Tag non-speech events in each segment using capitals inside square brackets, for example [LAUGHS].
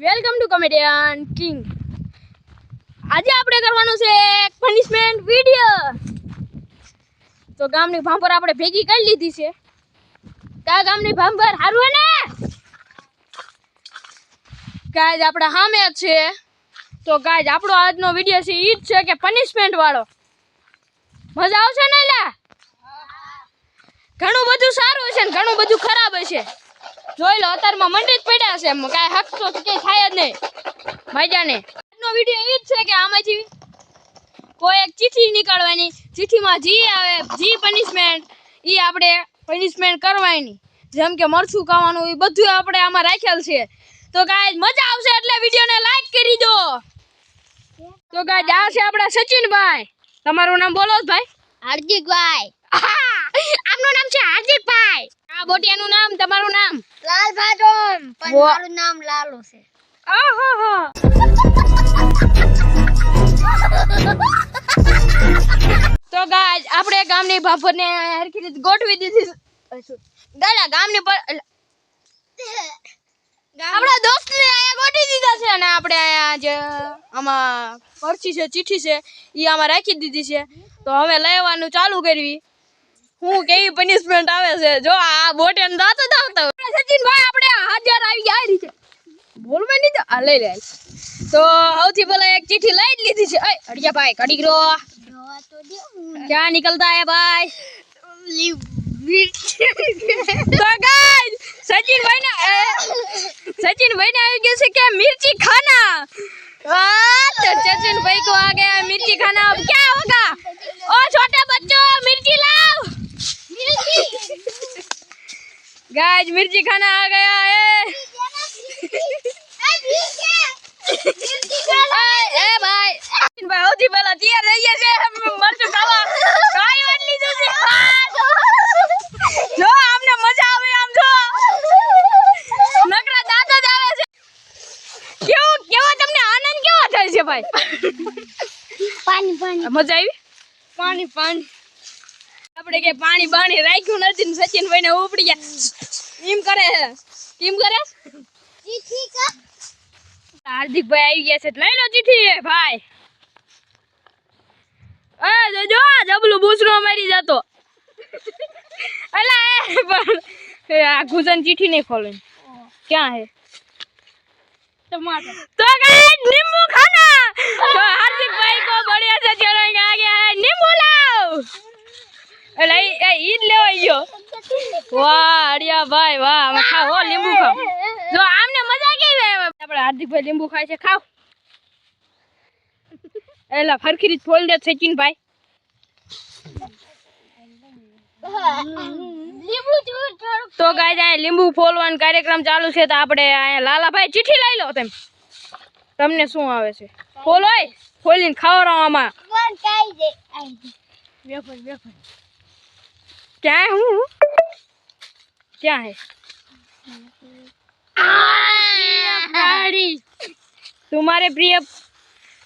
Welcome to comedian king આજે આપણે કરવાનું છે એક પનિશમેન્ટ વીડિયો તો ગામની ભાંભર આપણે ભેગી કરી લીધી છે. કા ગામની ભાંભર હારું ને? ગાઈઝ આપણે સામે જ છે. તો ગાઈઝ આપણો આજનો વીડિયો છે ઈ જ છે કે પનિશમેન્ટ વાળો. મજા આવશે ને લા ઘણું બધું સારું હશે ને ઘણું બધું ખરાબ હશે. જોઈ લો અત્યારમાં મંડી જ પડ્યા છે એમ. કાંઈ હકશો તો કંઈ થાય જ નહીં. મજાને? આજનો વીડિયો એ જ છે કે આમાંથી કોઈ એક ચિઠ્ઠી નીકળવાની. ચીઠીમાં જી આવે જી પનિશમેન્ટ એ આપણે પનિશમેન્ટ કરવાની. જેમ કે મરચું ખાવાનું એ બધું આપણે આમાં રાખેલ છે. તો કાંઈ મજા આવશે એટલે વિડીયોને લાઈક કરી દો. તો કાંઈ આ છે આપણા સચિનભાઈ. તમારું નામ બોલો ભાઈ. હાર્દિકભાઈ! આમનું નામ છે હાર્દિકભાઈ. આ બોટિયાનું નામ તમારું નામ? લાલ ડોમ પણ મારું નામ લાલુ છે. આહાહા. તો ગાજ આપણે ગામની ભાભરને હરખી રીતે ગોઠવી દીધી ગાલા ગામની પર આપણા દોસ્તને અહીંયા ગોઠવી દીધા છે અને આપણે અહીંયા જે આમાં પરચી છે ચીઠી છે એ આમાં રાખી દીધી છે. તો હવે લેવાનું ચાલુ કરવી. હું કેવી પનિશમેન્ટ આવે છે? જો આ બોટે દાંત જ આવતા સચિનભાઈ આપણે હાજર આવી ગયા રીતે. બોલવા નહીં તો આ લઈ લે. તો સૌથી પહેલા એક ચિઠ્ઠી લઈ જ લીધી છે. અય અડિયા ભાઈ કડી ગયો ક્યાં નીકળતા હે ભાઈ? તો ગાઈસ मिर्ची खाना आ गया है એ એ ભાઈ ભાઈ સૌથી પહેલા તૈયાર થઈ ગયા છે મરચું ખાવા કાઈ વાત લીધું છે જો આમને મજા આવે આમ જો નકરા દાંત જ આવે છે કેવો કેવો તમને આનંદ કેવો થાય છે ભાઈ પાણી પાણી મજા આવી પાણી પાણી આપણે કે પાણી બાણી રાખ્યું નથી ને સચિનભાઈ ને ઉપડી ગયા કેમ કરે કેમ કરે? ચીઠી કા હાર્દિક ભાઈ આવી ગયા છે લઈ લો ચીઠી ભાઈ. એ, જોજો જબલું બૂસરો મારી જતો. અલા, એ, પણ આ ગુજન ચીઠી નહીં ખોલે ક્યાં હે? તો ગાઈસ લીંબુ ખાના તો હાર્દિક ભાઈ કો બઢિયા સે ચરણ આ ગયા લીંબુ લાવ. એટલે એ ઈ લેવા વાહ અડિયા ભાઈ વાહ ખાવ લીંબુ ખાવ. જો આમને મજા કેવી આવે? લીંબુ ખાવ. એલા ફરખી રીત ફોલ દે ભાઈ. તો ગાય લીંબુ ફોલવાનો કાર્યક્રમ ચાલુ છે તો આપણે અહીંયા લાલાભાઈ ચીઠી લઈ લો તેમ. તમને શું આવે છે? ફોલોય ફોલીને ખાવડાવવામાં વેફર વેફર. क्या है हूँ क्या है गाड़ी तुम्हारे प्रिय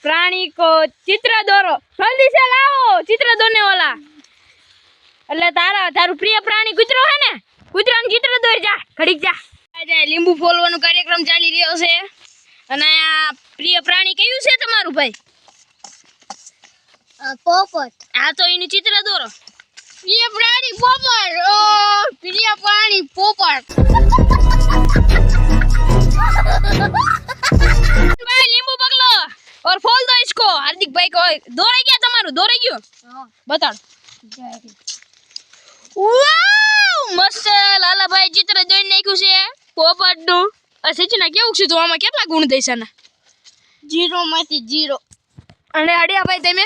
प्राणी को चित्र दौरो जल्दी से लाओ चित्र दोने वाला એટલે તારા તારું પ્રિય પ્રાણી કૂતરો હે ને કૂતરાનું ચિત્ર દોરી જા ઘડીક જા આજે લીંબુ ફોલવાનો કાર્યક્રમ ચાલી રહ્યો છે અને આ પ્રિય પ્રાણી કયું છે તમારું ભાઈ પોપટ આ તો એનું ચિત્ર દોરો પ્રિય પ્રાણી પોપટ ઓ પ્રિય પ્રાણી પોપટ ભાઈ લીંબુ પકલો और ફોલ દો इसको हार्दिक भाई को દોરાઈ ગયા તમારું દોરાઈ ગયું બતાડ વાવ મસ્ત લાલાભાઈ ચિત્ર દોરી નાખ્યું છે પોપટનું આ સચિના કેવું છે તો આમાં કેટલા ગુણ દઈશ આના જીરો માંથી જીરો અને અડિયાભાઈ તમે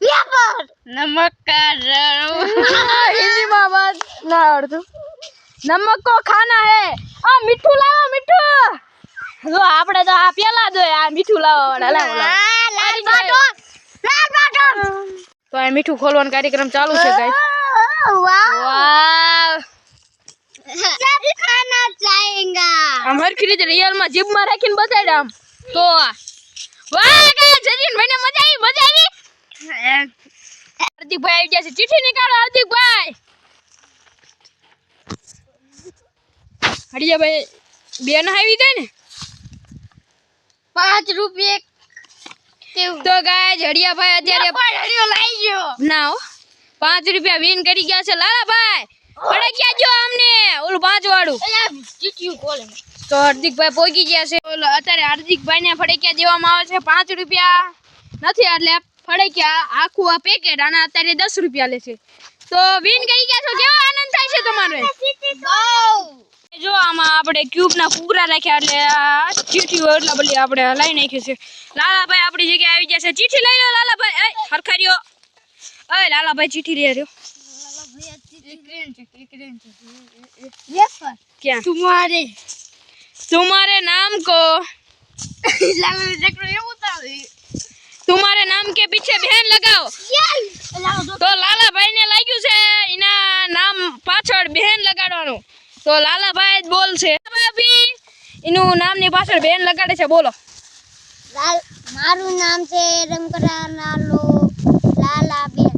પેપર નમકકાર [LAUGHS] હિન્દી માં વાત ના આવડતું. નમક કો ખાના હે. આ મીઠું લાવો મીઠું. જો આપણે તો આ પેલા દો આ મીઠું લાવો વાળા લાવો લાલ બાટો લાલ બાટો તો આ મીઠું ખોલવાનો કાર્યક્રમ ચાલુ છે ગાઈસ વાવ. વાવ. સબ ખાના ચાહેંગા અમર ખરીદ રિયલમાં જીભમાં રાખીને બતાડ્યા આમ. તો વાહ ગાઈસ જજીન મને મજા આવી મજા આવી. હાર્દિકભાઈ આવી ગયા છે. ચીઠી નીકાળો હાર્દિકભાઈ. હરિયા ભાઈ બે આવી જાય ને? પાંચ રૂપિયા તો ગાય હરિયાભાઈ અત્યારે હરિયો લઈ ગયો. ના હો. પાંચ રૂપિયા વિન કરી ગયા છે. લાલાભાઈ પડે ક્યાં જો અમને. ઓલું પાંચ વાળું તો હાર્દિકભાઈ પહોંચી ગયા છે. અત્યારે હાર્દિકભાઈ ને ફડે ક્યાં દેવામાં આવે છે. પાંચ રૂપિયા નથી એટલે ફડક્યા આખું આ પેકેટ અને અત્યારે દસ રૂપિયા લે છે તો વિન કરી ગયા છો કેવો આનંદ થાય છે તમારો જો આમાં આપણે ક્યુબ ના ફુગરા રાખ્યા એટલે આ ચીઠીઓ એટલા બધી આપણે લઈ નાખી છે લાલાભાઈ આપણી જગ્યાએ આવી ગયા છે ચીઠી લઈ લો લાલાભાઈ એ હરખારીઓ એ લાલાભાઈ ચીઠી લે રહ્યો ક્યાં तुम्हारे तुम्हारे नाम को તમારે નામ કે પીછે બહેન લગાવો. તો લાલાભાઈ ને લાગ્યું છે એના નામ પાછળ બહેન લગાડવાનું. તો લાલાભાઈ જ બોલ છે એનું નામની પાછળ બહેન લગાડે છે બોલો. મારું નામ છે રમકડા લાલો લાલાબેન.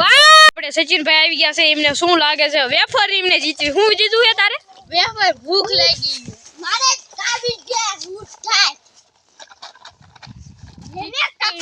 વાહ! આપણે સચિનભાઈ આવી ગયા છે એમને શું લાગે છે? વેફર એમને જીતી. હું જીતું હે તારે? વેફર ભૂખ લાગી મારે કાબી ગયા ભૂખ થાય.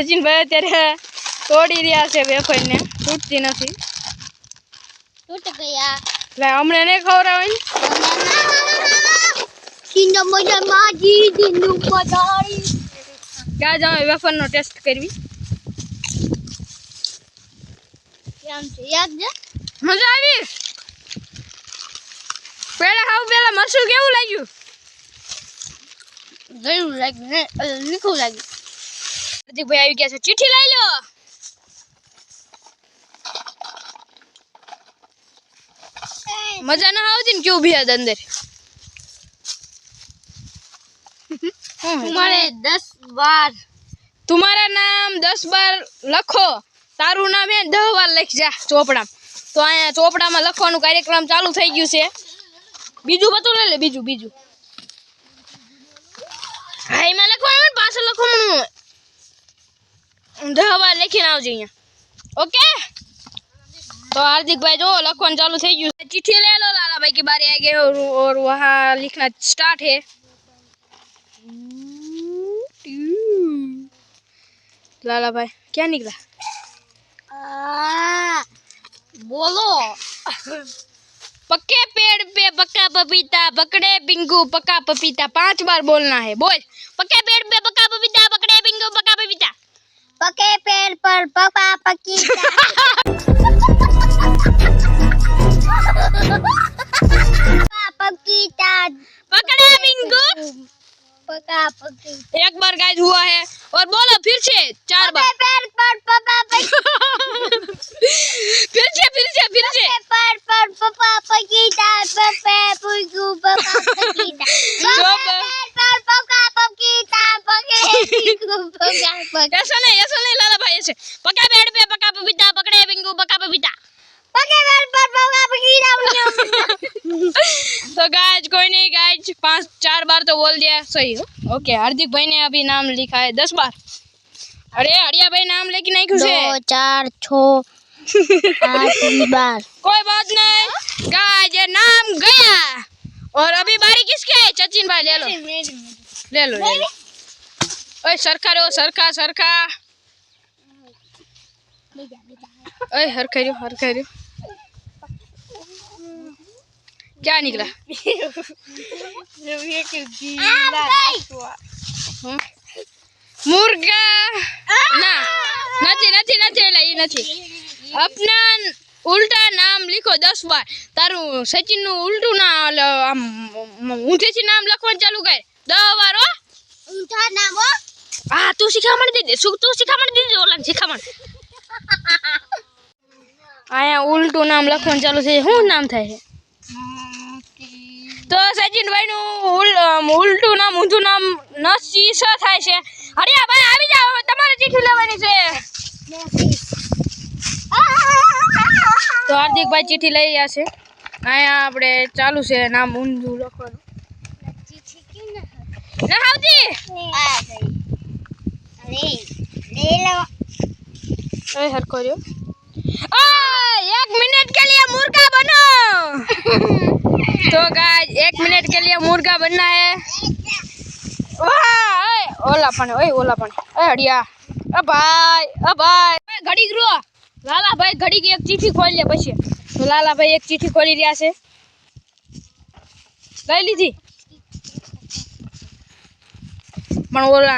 સચિનભાઈ અત્યારે તોડી રહ્યા છે વેફરને તૂટતી નથી. તૂટ ગયા. લે અમને નહીં ખવડાવી? ક્યાં જાવ વેફરનો ટેસ્ટ કરવી? મજા આવી? પેલા હાવ પેલા મરસું કેવું લાગ્યું? ગયું લાગ્યું મીઠું લાગ્યું. પ્રતિકભાઈ આવી ગયા છે. ચિઠ્ઠી લઈ લો. મજા ના આવતી ને કેવું ભીયા અંદર. તમારે દસ બાર તમારા નામ દસ વાર લખો. તારું નામ એ દહ વાર લખ જા ચોપડા તો અહીંયા ચોપડામાં લખવાનું કાર્યક્રમ ચાલુ થઈ ગયું છે. બીજું બધું લઈ લે બીજું બીજું. હા એમાં લખવાનું પાછળ લખવાનું. હોય. દહ વાર લખીને આવજો અહીંયા ઓકે तो हार्दिक भाई जो लखन चालू થઈ ગયું છે चिट्ठी ले लो लाला भाई की बारी आ गई और और वहाँ लिखना स्टार्ट है लाला भाई क्या निकला आ, बोलो पक्के पेड़ पे पक्का पपीता पकड़े बिंगू पक्का पपीता पांच बार बोलना है बोल पक्के पेड़ पे पक्का Pake purple, papapakita. [LAUGHS] Papakita. Pagkalaming goops! पका पकी। एक बार गाइस हुआ है और बोलो फिर से चार बार। पेड़ पर पपा पकी। [LAUGHS] फिर से फिर से फिर से। पेड़ पर पपा पकीता पपे पुगु पपा पकीता दो पेड़ पर पका पकीता पके पुगु पका पकी [LAUGHS] [LAUGHS] ऐसा नहीं ऐसा नहीं लाला भाई ऐसे। पक्का पेड़ पे पक्का पपीता पकड़े बिंगू पक्का पपीता पके पेड़ पर पका पकीता तो गाइस कोई नहीं गाइस पाँच चार बार तो सही हो। ओके हार्दिक भाई ने अभी नाम लिखा है दस बार। अरे हरिया भाई नाम लेके नहीं खुश है। चार छो [LAUGHS] बार। कोई बात नहीं। ये नाम गया। और अभी बारी किसके है? सचिन भाई ले लो। ले लो ले लो। ओए सरखा रो सरखा सरखा। ओए हरखा रो हरखा रो। क्या निकला હમ. મુર્ગા ના નથી નથી નથી એટલે એ નથી અપના ઉલ્ટા નામ લીખો દસ વાર તારું સચિન નું ઉલટું ના ઓલો આમ ઊંધેથી નામ લખવાનું ચાલુ કર દસ વાર હો ઊંધા નામ હો હા તું શીખામણ દીધી શું તું શીખામણ દીધી ઓલા શીખામણ [LAUGHS] અહીંયા ઉલટું નામ લખવાનું ચાલુ છે શું નામ થાય છે તો સચિનભાઈનું ઉલટું નામ ઊંધું નામ ન શીશ થાય છે? હરિયા ભાઈ આવી જાઓ હવે તમારે ચીઠી લેવાની છે. તો હાર્દિકભાઈ ચીઠી લઈ ગયા છે. અહીંયા આપણે ચાલુ છે નામ ઊંધું લખવાનું. નહાવજી અરે લે લો એ હરખો રહ્યો. एक मिनट के लिए मुर्गा बनो तो गाइस एक मिनट के लिए मुर्गा बनना है वाह ओए ओला पण ओए ओला पण ए हडिया अ भाई अ भाई ओए घड़ी ग्रो લાલા ભાઈ ઘડી એક ચીઠી ખોલી લે પછી તો લાલા ભાઈ એક ચીઠી ખોલી રહ્યા છે લઈ લીધી પણ ઓલા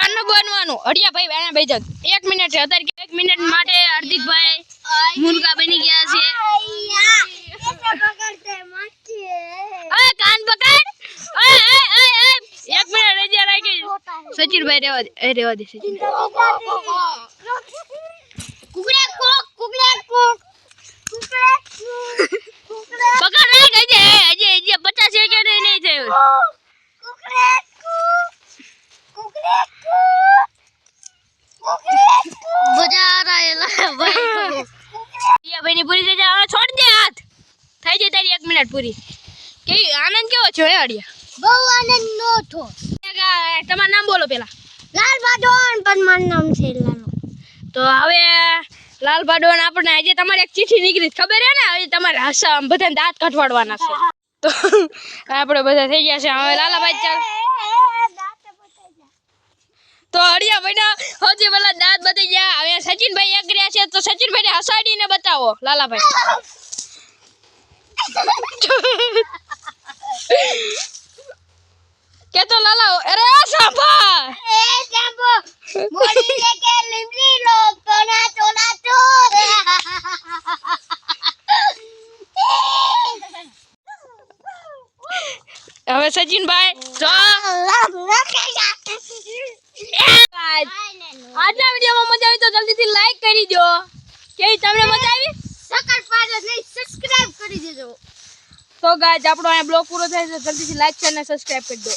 આનું બનવાનું અડિયા ભાઈ અહીંયા બેઠક એક મિનિટ છે. અત્યારે એક મિનિટ માટે હાર્દિકભાઈ મુનકા બની ગયા છે. ઓય કાન પકડ. ઓય ઓય ઓય એક મિનિટ રજા રાખી સચિનભાઈ રેવા દે. એ રહેવા દે સચિન. કુકડે કોક કુકડે કોક. કુકડે કુકડે પકડ રાખ હજે હજે હજે પચાસ સેકન્ડ નહીં થયું કુકડે કુકડે ભાઈ ભાઈ પૂરી થઈ જાય. હવે છોડ દે હાથ. થઈ જાય તારી એક મિનિટ પૂરી. કે આનંદ કેવો છે અડિયા? બહુ આનંદ નો થો તમારું નામ બોલો પેલા લાલ ભાડોન પણ મારું નામ છે લાલો. તો હવે લાલ ભાડોન આપણને આજે તમારે એક ચિઠ્ઠી નીકળી. ખબર હે ને? હવે તમારે હસા બધાને દાંત કઠવાડવાના છે. તો આપણે બધા થઈ ગયા છે. હવે લાલાભાઈ ચાલ. તો અડિયા ભાઈના હજી પેલા દાંત બધી ગયા. હવે સચિનભાઈ એક રહ્યા છે તો સચિનભાઈને હસાડીને બતાવો લાલાભાઈ. કે તો લાલા અરે સાંભા એ સાંભો મોડી લેકે લીમડી લો તોના તોના તો હવે સચિનભાઈ જો આજના વિડીયોમાં મજા આવી તો જલ્દીથી લાઈક કરી દો કેવી તમને મજા આવી સકર પાડો નહીં સબસ્ક્રાઇબ કરી દેજો તો ગાય આપણો અહીંયા બ્લોગ પૂરો થાય છે. જલ્દીથી લાઈક છે અને સબસ્ક્રાઈબ કરી દો.